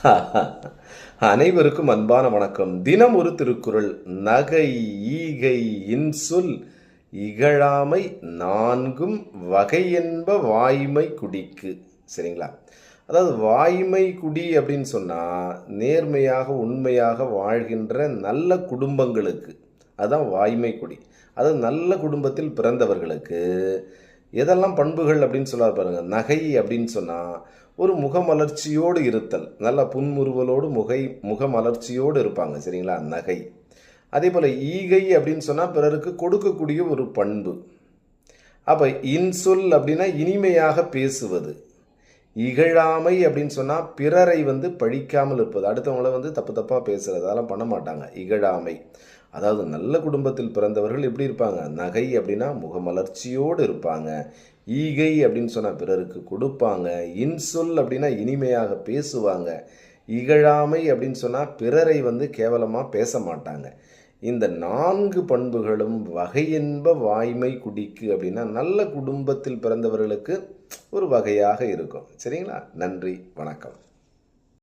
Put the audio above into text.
அனைவருக்கும் அன்பான வணக்கம். தினம் ஒரு திருக்குறள் நகை ஈகை இன்சொல் இகழாமை நான்கும் வகை என்ப வாய்மை குடிக்கு. சரிங்களா? அதாவது வாய்மை குடி அப்படின்னு சொன்னால் நேர்மையாக உண்மையாக வாழ்கின்ற நல்ல குடும்பங்களுக்கு அதுதான் வாய்மை குடி. அதாவது நல்ல குடும்பத்தில் பிறந்தவர்களுக்கு எதெல்லாம் பண்புகள் அப்படின்னு சொல்லார் பாருங்கள் நகை அப்படின்னு சொன்னால் ஒரு முகமலர்ச்சியோடு இருத்தல். நல்ல புன்முறுவலோடு முகை முகமலர்ச்சியோடு இருப்பாங்க சரிங்களா? நகை. அதே போல் ஈகை அப்படின்னு சொன்னால் பிறருக்கு கொடுக்கக்கூடிய ஒரு பண்பு. அப்போ இன்சொல் அப்படின்னா இனிமையாக பேசுவது. இகழாமை அப்படின்னு சொன்னால் பிறரை வந்து பழிக்காமல் இருப்பது. அடுத்தவங்கள வந்து தப்பு தப்பாக பேசுகிறது அதெல்லாம் பண்ண மாட்டாங்க. இகழாமை. அதாவது நல்ல குடும்பத்தில் பிறந்தவர்கள் எப்படி இருப்பாங்க? நகை அப்படின்னா முகமலர்ச்சியோடு இருப்பாங்க. ஈகை அப்படின்னு சொன்னால் பிறருக்கு கொடுப்பாங்க. இன்சொல் அப்படின்னா இனிமையாக பேசுவாங்க. இகழாமை அப்படின்னு சொன்னால் பிறரை வந்து கேவலமாக பேச மாட்டாங்க. இந்த நான்கு பண்புகளும் வகையென்ப வாய்மை குடிக்கு அப்படின்னா நல்ல குடும்பத்தில் பிறந்தவர்களுக்கு ஒரு வகையாக இருக்கும். சரிங்களா? நன்றி. வணக்கம்.